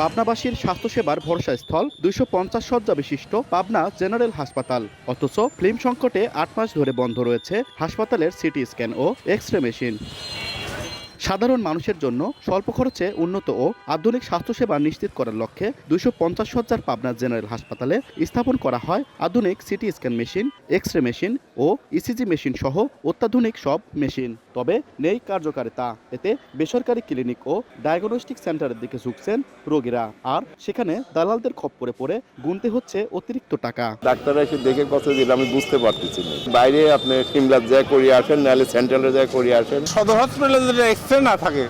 পাবনাবাসীর স্বাস্থ্যসেবার ভরসাস্থল দুইশো পঞ্চাশ শয্যা বিশিষ্ট পাবনা জেনারেল হাসপাতাল। অথচ ফিল্ম সংকটে আট মাস ধরে বন্ধ রয়েছে হাসপাতালের সিটি স্ক্যান ও এক্স রে মেশিন। সাধারণ মানুষের জন্য স্বল্প খরচে উন্নত ও আধুনিক স্বাস্থ্যসেবা নিশ্চিত করার লক্ষ্যে দুইশো পঞ্চাশ শয্যার পাবনা জেনারেল হাসপাতালে স্থাপন করা হয় আধুনিক CT scan machine X ray machine ও ইসিজি মেশিন সহ অত্যাধুনিক সব মেশিন। তবে নেই কার্যকারিতা এতে বেসরকারি ক্লিনিক ও ডায়াগনস্টিক সেন্টারের দিকে ঝুঁকছেন রোগীরা। আর সেখানে দালালদের খপ্পরে পড়ে গুনতে হচ্ছে অতিরিক্ত টাকা। ডাক্তাররা এসে দেখে কথা দিলে আমি বুঝতে পারতেছি না। বাইরে আপনি সিমলার যায় করিয়ে আসেন নাহলে সেন্ট্রালে যায় করিয়ে আসেন। সদর হসপিটালে যদি না থাকে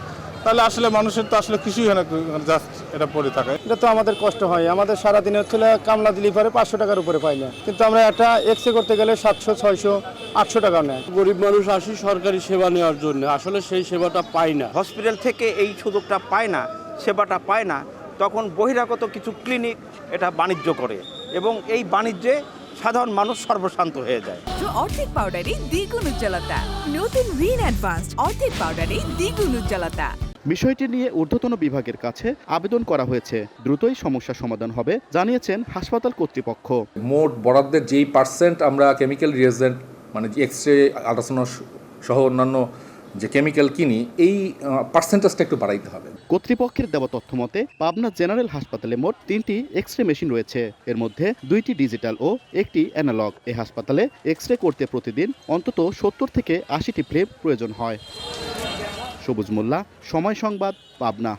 তাহলে আসলে মানুষের তো আসলে কিছুই হয় না জাস্ট এটা পড়ে থাকে এটা তো আমাদের কষ্ট হয়। আমাদের সারাদিনে হচ্ছে কামলা দিলি পরে পাঁচশো টাকার উপরে পাই না। কিন্তু আমরা একটা এক্সরে করতে গেলে সাতশো ছয়শো আটশো টাকা নেয়। গরিব মানুষ আসি সরকারি সেবা নেওয়ার জন্য। আসলে সেই সেবাটা পাই না। হসপিটাল থেকে এই সুযোগটা পায় না সেবাটা পায় না তখন বহিরাগত কিছু ক্লিনিক এটা বাণিজ্য করে। এবং এই বাণিজ্যে সাধারণ মানুষ সর্বশান্ত হয়ে যায়। অর্ধেক পাউডারে দ্বিগুণ উজ্জ্বলতা। নতুন রিন অ্যাডভান্সড অর্ধেক পাউডারে দ্বিগুণ উজ্জ্বলতা। বিষয়টি নিয়ে ঊর্ধ্বতন বিভাগের কাছে আবেদন করা হয়েছে। দ্রুতই সমস্যা সমাধান হবে জানিয়েছেন হাসপাতাল কর্তৃপক্ষ। মোট বরাদ্দের যেই পার্সেন্ট আমরা কেমিক্যাল রিয়েজেন্ট মানে এক্স রে আল্ট্রাসাউন্ড সহ অন্যান্য যে কেমিক্যাল কিনি, এই পার্সেন্টেজটা একটু বাড়াইতে হবে। কর্তৃপক্ষের দেওয়া তথ্য মতে, পাবনা জেনারেল হাসপাতালে মোট তিনটি এক্স রে মেশিন রয়েছে। এর মধ্যে দুইটি ডিজিটাল ও একটি অ্যানালগ এই হাসপাতালে এক্স রে করতে প্রতিদিন অন্তত সত্তর থেকে আশিটি ফ্লেম প্রয়োজন হয়। সবুজ মোল্লা, সময় সংবাদ, পাবনা।